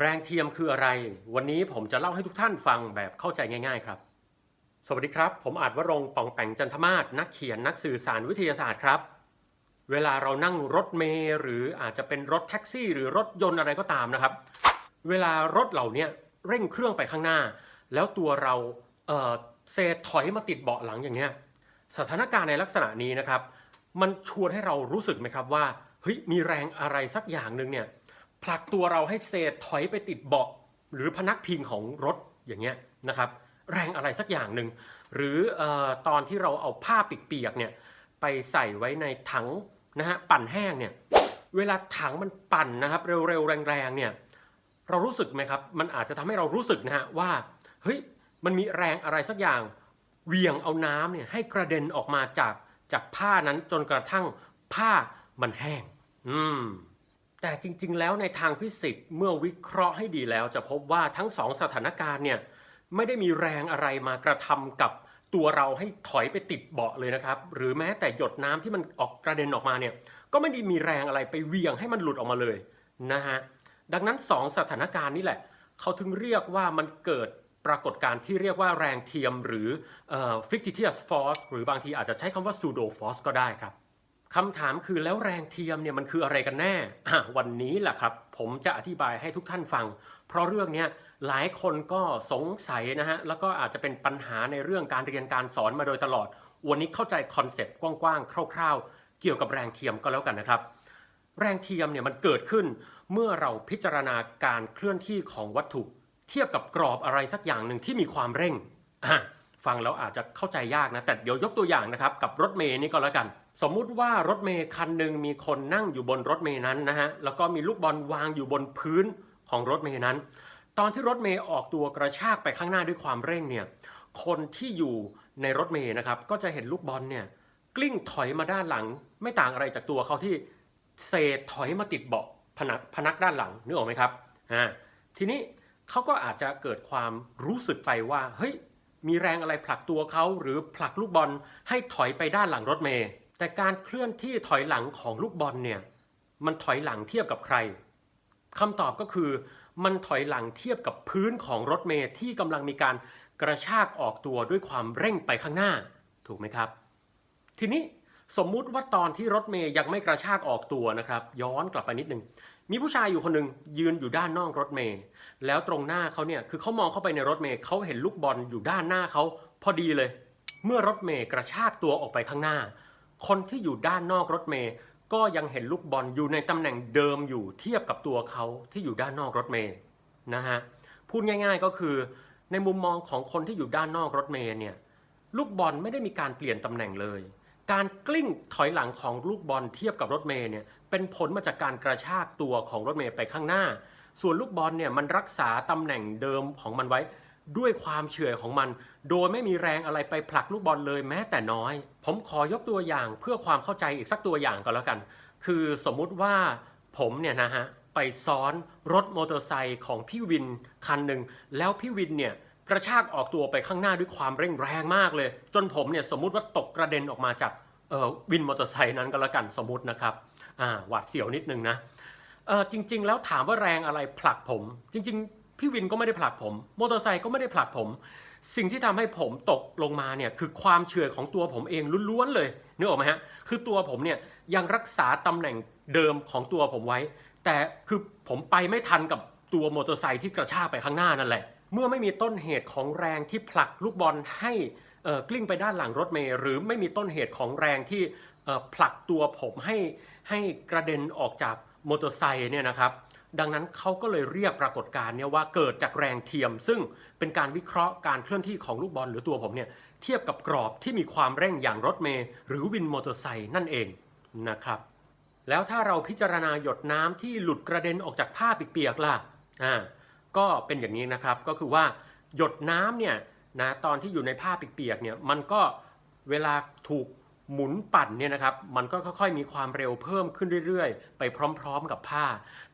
แรงเทียมคืออะไร วันนี้ผมจะเล่าให้ทุกท่านฟังแบบเข้าใจง่าย ๆ ครับ สวัสดีครับ ผมอาจวรงปองแปงจันทมาศนักเขียนนักสื่อสารวิทยาศาสตร์ครับ เวลาเรานั่งรถเมล์หรืออาจจะเป็นรถแท็กซี่ หรือรถยนต์อะไรก็ตามนะครับ เวลารถเหล่านี้เร่งเครื่องไปข้างหน้า แล้วตัวเราเเซถอยมาติดเบาะหลังอย่างเงี้ย สถานการณ์ในลักษณะนี้นะครับ มันชวนให้เรารู้สึกไหมครับว่าเฮ้ยมีแรงอะไรสักอย่างหนึ่งเนี่ย ผลักตัวเราให้เซถอยไปติดเบาะหรือพนักพิงของรถอย่างเงี้ยนะครับ แรงอะไรสักอย่างหนึ่งหรืออตอนที่เราเอาผ้าเปียกๆเนี่ยไปใส่ไว้ในถังนะฮะปั่นแห้งเนี่ยเวลาถังมันปั่นนะครับ เร็วๆแรงๆเนี่ยเรารู้สึกไหมครับ มันอาจจะทำให้เรารู้สึกนะฮะว่าเฮ้ยมันมีแรงอะไรสักอย่างเวี่ยงเอาน้ำเนี่ยให้กระเด็นออกมาจากจากผ้านั้นจนกระทั่งผ้ามันแห้ง อืม แต่จริงๆ แล้วในทางฟิสิกส์เมื่อวิเคราะห์ให้ดีแล้ว จะพบว่าทั้งสองสถานการณ์เนี่ยไม่ได้มีแรงอะไรมากระทำกับตัวเราให้ถอยไปติดเบาะเลยนะครับ หรือแม้แต่หยดน้ำที่มันออกกระเด็นออกมาเนี่ยก็ไม่ได้มีแรงอะไรไปเวียงให้มันหลุดออกมาเลยนะฮะดังนั้นสองสถานการณ์นี่แหละ เขาถึงเรียกว่ามันเกิดปรากฏการณ์ที่เรียกว่าแรงเทียมหรือเอ่อ fictitious force หรือบางทีอาจจะใช้คำว่า pseudo force ก็ได้ครับ คำถามคือแล้วแรงเทียมเนี่ยมันคืออะไรกันแน่ วันนี้แหละครับ ผมจะอธิบายให้ทุกท่านฟัง เพราะเรื่องนี้หลายคนก็สงสัยนะฮะ แล้วก็อาจจะเป็นปัญหาในเรื่องการเรียนการสอนมาโดยตลอด วันนี้เข้าใจคอนเซปต์กว้างๆ คร่าวๆ เกี่ยวกับแรงเทียมก็แล้วกันนะครับ แรงเทียมเนี่ยมันเกิดขึ้นเมื่อเราพิจารณาการเคลื่อนที่ของวัตถุ เทียบกับกรอบอะไรสักอย่างหนึ่งที่มีความเร่งอะ ฟังแล้วอาจจะเข้าใจยากนะ แต่เดี๋ยวยกตัวอย่างนะครับ กับรถเมย์นี่ก็แล้วกัน สมมุติว่ารถเมย์คันหนึ่งมีคนนั่งอยู่บนรถเมย์นั้นนะฮะแล้วก็มีลูกบอลวางอยู่บนพื้นของรถเมย์นั้น ตอนที่รถเมย์ออกตัวกระชากไปข้างหน้าด้วยความเร่งเนี่ยคนที่อยู่ในรถเมย์นะครับก็จะเห็นลูกบอลเนี่ยกลิ้งถอยมาด้านหลัง ไม่ต่างอะไรจากตัวเขาที่เศษถอยมาติดเบาะพนักพนักด้านหลังนึกออกไหมครับอ่าทีนี้เขาก็อาจจะเกิดความรู้สึกไปว่าเฮ้ย มีแรงอะไรผลักตัวเขาหรือผลักลูกบอลให้ถอยไปด้านหลังรถเมย์แต่การเคลื่อนที่ถอยหลังของลูกบอลเนี่ยมันถอยหลังเทียบกับใครคำตอบก็คือ มันถอยหลังเทียบกับพื้นของรถเมย์ที่กำลังมีการกระชากออกตัวด้วยความเร่งไปข้างหน้า ถูกไหมครับ ทีนี้สมมุติว่าตอนที่รถเมย์ยังไม่กระชากออกตัวนะครับ ย้อนกลับไปนิดนึง มีผู้ชายอยู่คนหนึ่งยืนอยู่ด้านนอกรถเมย์แล้วตรงหน้าเขาเนี่ยคือเขามองเข้าไปในรถเมย์เขาเห็นลูกบอลอยู่ด้านหน้าเขาพอดีเลย เมื่อรถเมย์กระชากตัวออกไปข้างหน้า คนที่อยู่ด้านนอกรถเมย์ก็ยังเห็นลูกบอลอยู่ในตำแหน่งเดิมอยู่เทียบกับตัวเขาที่อยู่ด้านนอกรถเมย์นะฮะพูดง่าย ๆก็คือ ในมุมมองของคนที่อยู่ด้านนอกรถเมย์เนี่ยลูกบอลไม่ได้มีการเปลี่ยนตำแหน่งเลย การกลิ้งถอยหลังของลูกบอลเทียบกับรถเมย์เนี่ย เป็นผลมาจากการกระชากตัวของรถเมย์ไปข้างหน้า ส่วนลูกบอลเนี่ยมันรักษาตำแหน่งเดิมของมันไว้ ด้วยความเฉื่อยของมัน โดยไม่มีแรงอะไรไปผลักลูกบอลเลยแม้แต่น้อย ผมขอยกตัวอย่างเพื่อความเข้าใจอีกสักตัวอย่างก็แล้วกัน คือสมมุติว่าผมเนี่ยนะฮะไปซ้อนรถมอเตอร์ไซค์ของพี่วินคันหนึ่งแล้วพี่วินเนี่ยกระชากออกตัวไปข้างหน้าด้วยความเร่งแรงมากเลย จนผมเนี่ยสมมุติว่าตกกระเด็นออกมาจากเออวินมอเตอร์ไซค์นั้นก็แล้วกันสมมตินะครับ อ่าหวาดเสียวนิดนึงนะเออจริง ๆ แล้วถามว่าแรงอะไรผลักผม จริง ๆ พี่วินก็ไม่ได้ผลักผมมอเตอร์ไซค์ก็ไม่ได้ผลักผม สิ่งที่ทำให้ผมตกลงมาเนี่ยคือความเฉื่อยของตัวผมเองล้วนๆเลยนึกออกไหมฮะคือตัวผมเนี่ยยังรักษาตำแหน่งเดิมของตัวผมไว้ แต่คือผมไปไม่ทันกับตัวมอเตอร์ไซค์ที่กระชากไปข้างหน้านั่นแหละ เมื่อไม่มีต้นเหตุของแรงที่ผลักลูกบอลให้เอ่อกลิ้งไปด้านหลังรถเมล์หรือไม่มีต้นเหตุของแรงที่ ผลักตัวผมให้ให้กระเด็นออกจากมอเตอร์ไซค์เนี่ยนะครับ ดังนั้นเขาก็เลยเรียกปรากฏการณ์เนี่ยว่าเกิดจากแรงเทียม ซึ่งเป็นการวิเคราะห์การเคลื่อนที่ของลูกบอลหรือตัวผมเนี่ยเทียบกับกรอบที่มีความเร่งอย่างรถเมล์หรือวินมอเตอร์ไซค์นั่นเองนะครับ แล้วถ้าเราพิจารณาหยดน้ำที่หลุดกระเด็นออกจากผ้าเปียกๆล่ะอ่าก็เป็นอย่างนี้นะครับก็คือว่าหยดน้ำเนี่ยนะตอนที่อยู่ในผ้าเปียกๆเนี่ยมันก็เวลาถูก หมุนปั่นเนี่ยนะครับมันก็ค่อยๆ มีความเร็วเพิ่มขึ้นเรื่อยๆ ไปพร้อมๆกับผ้า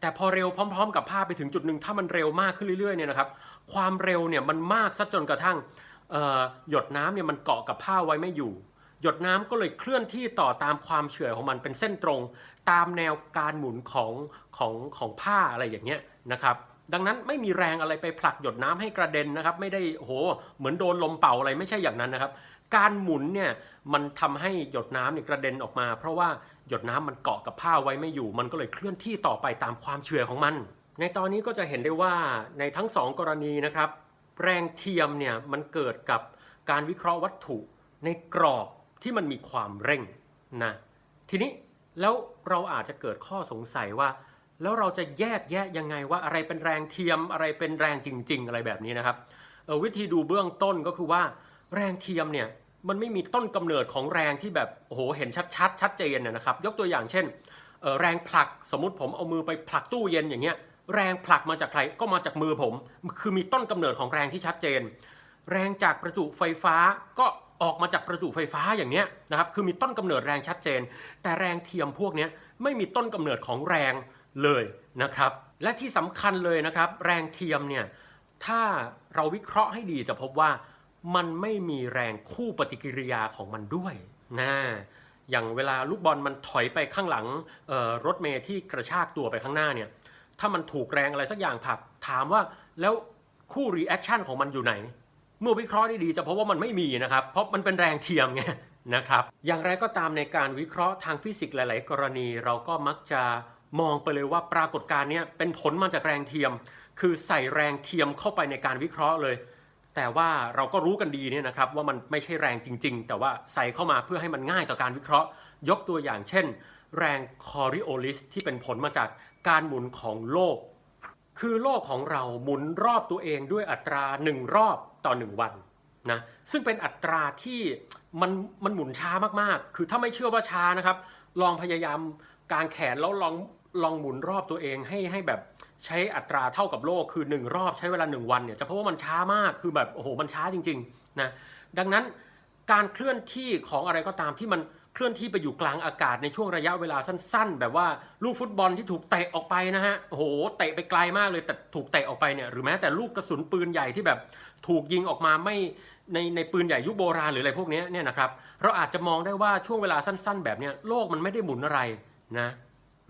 แต่พอเร็วพร้อม ๆ กับผ้าไปถึงจุดหนึ่งถ้ามันเร็วมากขึ้นเรื่อยๆเนี่ยนะครับความเร็วเนี่ยมันมากซะจนกระทั่งหยดน้ำเนี่ยมันเกาะกับผ้าไว้ไม่อยู่ หยดน้ำก็เลยเคลื่อนที่ต่อตามความเฉื่อยของมันเป็นเส้นตรง ตามแนวการหมุนของของของผ้าอะไรอย่างเงี้ยนะครับดังนั้นไม่มีแรงอะไรไปผลักหยดน้ำให้กระเด็นนะครับ ไม่ได้โหเหมือนโดนลมเป่าอะไรไม่ใช่อย่างนั้นนะครับ การหมุนเนี่ยมันทำให้หยดน้ำเนี่ยกระเด็นออกมา เพราะว่าหยดน้ำมันเกาะกับผ้าไว้ไม่อยู่ มันก็เลยเคลื่อนที่ต่อไปตามความเฉื่อยของมัน ในตอนนี้ก็จะเห็นได้ว่าในทั้งสองกรณีนะครับ แรงเทียมเนี่ยมันเกิดกับการวิเคราะห์วัตถุในกรอบที่มันมีความเร่งนะทีนี้แล้วเราอาจจะเกิดข้อสงสัยว่า แล้วเราจะแยกแยะยังไงว่าอะไรเป็นแรงเทียมอะไรเป็นแรงจริง ๆ อะไรแบบนี้นะครับออวิธีดูเบื้องต้นก็คือว่าแรงเทียมเนี่ย มันไม่มีต้นกำเนิดของแรงที่แบบโอ้โหเห็นชัดๆชัดเจนนะครับ ยกตัวอย่างเช่นแรงผลักสมมติผมเอามือไปผลักตู้เย็นอย่างเงี้ยแรงผลักมาจากใครก็มาจากมือผม คือมีต้นกำเนิดของแรงที่ชัดเจน แรงจากประจุไฟฟ้าก็ออกมาจากประจุไฟฟ้าอย่างเนี้ยนะครับคือมีต้นกำเนิดแรงชัดเจน แต่แรงเทียมพวกนี้ไม่มีต้นกำเนิดของแรงเลยนะครับ และที่สำคัญเลยนะครับ แรงเทียมเนี่ยถ้าเราวิเคราะห์ให้ดีจะพบว่า มันไม่มีแรงคู่ปฏิกิริยาของมันด้วยนะอย่างเวลาลูกบอลมันถอยไปข้างหลังรถเมย์ที่กระชากตัวไปข้างหน้าเนี่ยถ้ามันถูกแรงอะไรสักอย่างผลักถามว่าแล้วคู่รีแอคชั่นของมันอยู่ไหน เมื่อวิเคราะห์ได้ดีจะพบว่ามันไม่มีนะครับ เพราะมันเป็นแรงเทียมไงนะครับ อย่างไรก็ตามในการวิเคราะห์ทางฟิสิกส์หลาย ๆ กรณีเราก็มักจะมองไปเลยว่าปรากฏการณ์เนี้ยเป็นผลมาจากแรงเทียม คือใส่แรงเทียมเข้าไปในการวิเคราะห์เลย แต่ว่าเราก็รู้กันดีเนี่ยนะครับว่ามันไม่ใช่แรงจริง ๆ แต่ว่าใส่เข้ามาเพื่อให้มันง่ายต่อการวิเคราะห์ ยกตัวอย่างเช่น แรงคอริโอลิสที่เป็นผลมาจากการหมุนของโลก คือโลกของเราหมุนรอบตัวเองด้วยอัตรา 1 รอบต่อ 1 วันนะซึ่งเป็นอัตราที่มันมันหมุนช้ามากๆ คือถ้าไม่เชื่อว่าช้านะครับ ลองพยายามกางแขนแล้วลองลองหมุนรอบตัวเองให้ให้แบบ ใช้อัตราเท่ากับโลกคือ 1 รอบใช้เวลา 1 วันเนี่ยจะเพบว่ามันช้ามากคือแบบโอ้โหมันช้าจริงๆนะดังนั้นการเคลื่อนที่ของอะไรก็ตามที่มันเคลื่อนที่ไปอยู่กลางอากาศในช่วงระยะเวลาสั้น ๆ แบบว่าลูกฟุตบอลที่ถูกเตะออกไปนะฮะโอ้โหเตะไปไกลมากเลยแต่ถูกเตะออกไปเนี่ยหรือแม้แต่ลูกกระสุนปืนใหญ่ที่แบบถูกยิงออกมาไม่ในในปืนใหญ่ยุคโบราณหรืออะไรพวกนี้เนี่ยนะครับเราอาจจะมองได้ว่าช่วงเวลาสั้น ๆ แบบเนี้ยโลกมันไม่ได้หมุนอะไรนะ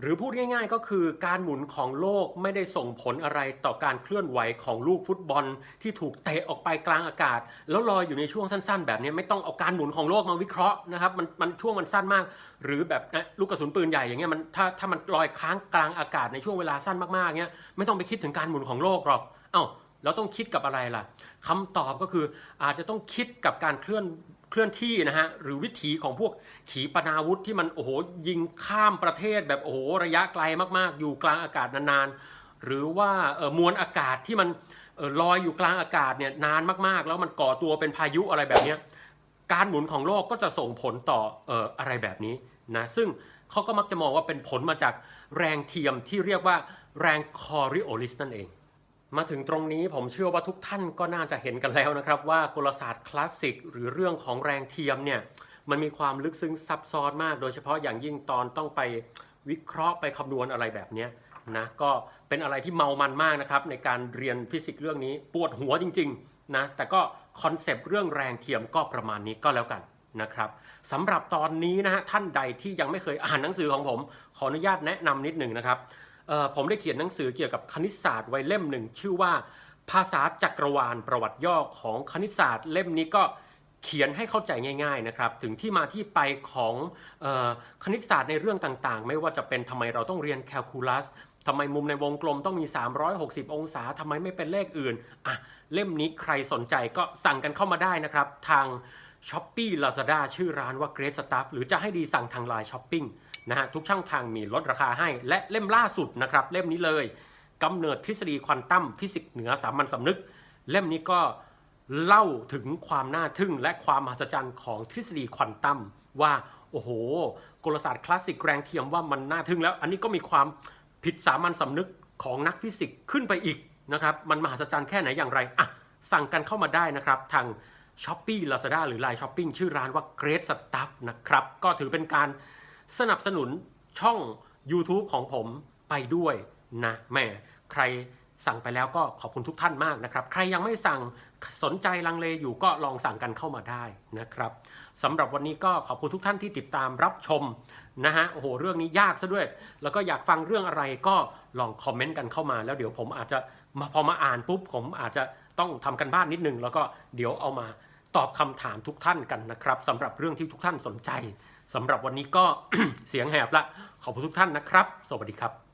หรือพูดง่ายๆ ก็คือการหมุนของโลกไม่ได้ส่งผลอะไรต่อการเคลื่อนไหวของลูกฟุตบอล ที่ถูกเตะออกไปกลางอากาศ แล้วลอยอยู่ในช่วงสั้น ๆ แบบนี้ไม่ต้องเอาการหมุนของโลกมาวิเคราะห์นะครับมันมันช่วงมันสั้นมาก หรือแบบนะลูกกระสุนปืนใหญ่อย่างเงี้ยมันถ้าถ้ามันลอยค้างกลางอากาศในช่วงเวลาสั้นมากๆเงี้ยไม่ต้องไปคิดถึงการหมุนของโลกหรอกเอ้าแล้วต้องคิดกับอะไรล่ะคำตอบก็คืออาจจะต้องคิดกับการเคลื่อน เคลื่อนที่นะฮะหรือวิถีของพวกขีปนาวุธที่มันโอ้โหยิงข้ามประเทศแบบโอ้โหระยะไกลมากๆ อยู่กลางอากาศนานๆ หรือว่าเออมวลอากาศที่มันออลอยอยู่กลางอากาศเนี่ยนานมากๆ แล้วมันก่อตัวเป็นพายุอะไรแบบนี้การหมุนของโลกก็จะส่งผลต่อเอออะไรแบบนี้นะซึ่งเขาก็มักจะมองว่าเป็นผลมาจากแรงเทียมที่เรียกว่าแรงคอริโอลิสนั่นเอง มาถึงตรงนี้ผมเชื่อว่าทุกท่านก็น่าจะเห็นกันแล้วนะครับ ว่ากลศาสตร์คลาสสิก หรือเรื่องของแรงเทียมเนี่ยมันมีความลึกซึ้งซับซ้อนมาก โดยเฉพาะอย่างยิ่งตอนต้องไปวิเคราะห์ไปคำนวณอะไรแบบนี้นะก็เป็นอะไรที่เมามันมากนะครับในการเรียนฟิสิกส์เรื่องนี้ปวดหัวจริงๆนะแต่ก็คอนเซปต์เรื่องแรงเทียมก็ประมาณนี้ก็แล้วกันนะครับสำหรับตอนนี้นะฮะท่านใดที่ยังไม่เคยอ่านหนังสือของผม ขออนุญาตแนะนำนิดหนึ่งนะครับ ผมได้เขียนหนังสือเกี่ยวกับคณิตศาสตร์ไว้เล่มหนึ่งชื่อว่า ภาษาจักรวาลประวัติย่อของคณิตศาสตร์ เล่มนี้ก็เขียนให้เข้าใจง่ายๆนะครับถึงที่มาที่ไปของออคณิตศาสตร์ในเรื่องต่างๆ ไม่ว่าจะเป็นทำไมเราต้องเรียนแคลคูลัสทำไมมุมในวงกลมต้องมี 360 องศาทำไมไม่เป็นเลขอื่นอะเล่มนี้ใครสนใจก็สั่งกันเข้ามาได้นะครับ ทาง s h อ p e e Lazada ชื่อร้านว่า Great Stuff หรือจะให้ดีสั่งทาง Line Shopping นะฮะทุกช่องทางมีลดราคาให้ และเล่มล่าสุดนะครับ เล่มนี้เลยกำเนิดทฤษฎีควอนตัมฟิสิกส์เหนือสามัญสำนึก เล่มนี้ก็เล่าถึงความน่าทึ่งและความมหัศจรรย์ของทฤษฎีควอนตัมว่าโอ้โหกลศาสตร์คลาสสิกแรงเทียมว่ามันน่าทึ่งแล้ว อันนี้ก็มีความผิดสามัญสำนึกของนักฟิสิกส์ขึ้นไปอีกนะครับ มันมหัศจรรย์แค่ไหนอย่างไรอะสั่งกันเข้ามาได้นะครับทาง s h อ p e e Lazada หรือ Line Shopping ชื่อร้านว่า Great Stuff นะครับ ก็ถือเป็นการสนับสนุนช่อง YouTube ของผมไปด้วยนะแหม่ใครสั่งไปแล้วก็ขอบคุณทุกท่านมากนะครับ ใครยังไม่สั่งสนใจลังเลอยู่ก็ลองสั่งกันเข้ามาได้นะครับสำหรับวันนี้ก็ขอบคุณทุกท่านที่ติดตามรับชมนะฮะโอ้โหเรื่องนี้ยากซะด้วย แล้วก็อยากฟังเรื่องอะไรก็ลองคอมเมนต์กันเข้ามาแล้วเดี๋ยวผมอาจจะพอมาอ่านปุ๊บผมอาจจะ ต้องทำกันบ้านนิดนึง แล้วก็เดี๋ยวเอามาตอบคำถามทุกท่านกันนะครับสำหรับเรื่องที่ทุกท่านสนใจสำหรับวันนี้ก็เสียงแหบละขอบคุณทุกท่านนะครับ สวัสดีครับ